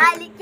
aylık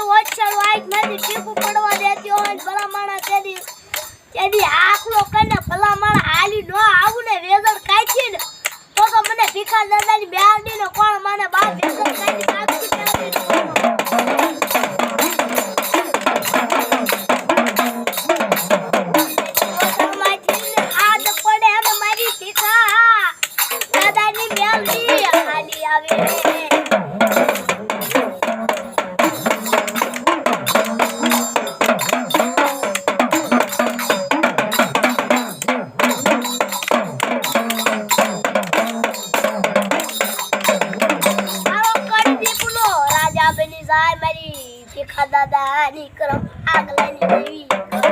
તારું ઓછળ વાઈક નથી ટીપુ પડવા દેતી હોય ભલા માણા તેદી તેદી આખલો કરીને ભલા માણા હાલી ન આવું ને વેદન કાઢી ને, તો તો મને ભીખા દાદાની બેહાડી ને કોણ મને બાર વેદન કાઢી મારી આવે. જાય મારી ભીખા દાદાની કરમ આગલાની દેવી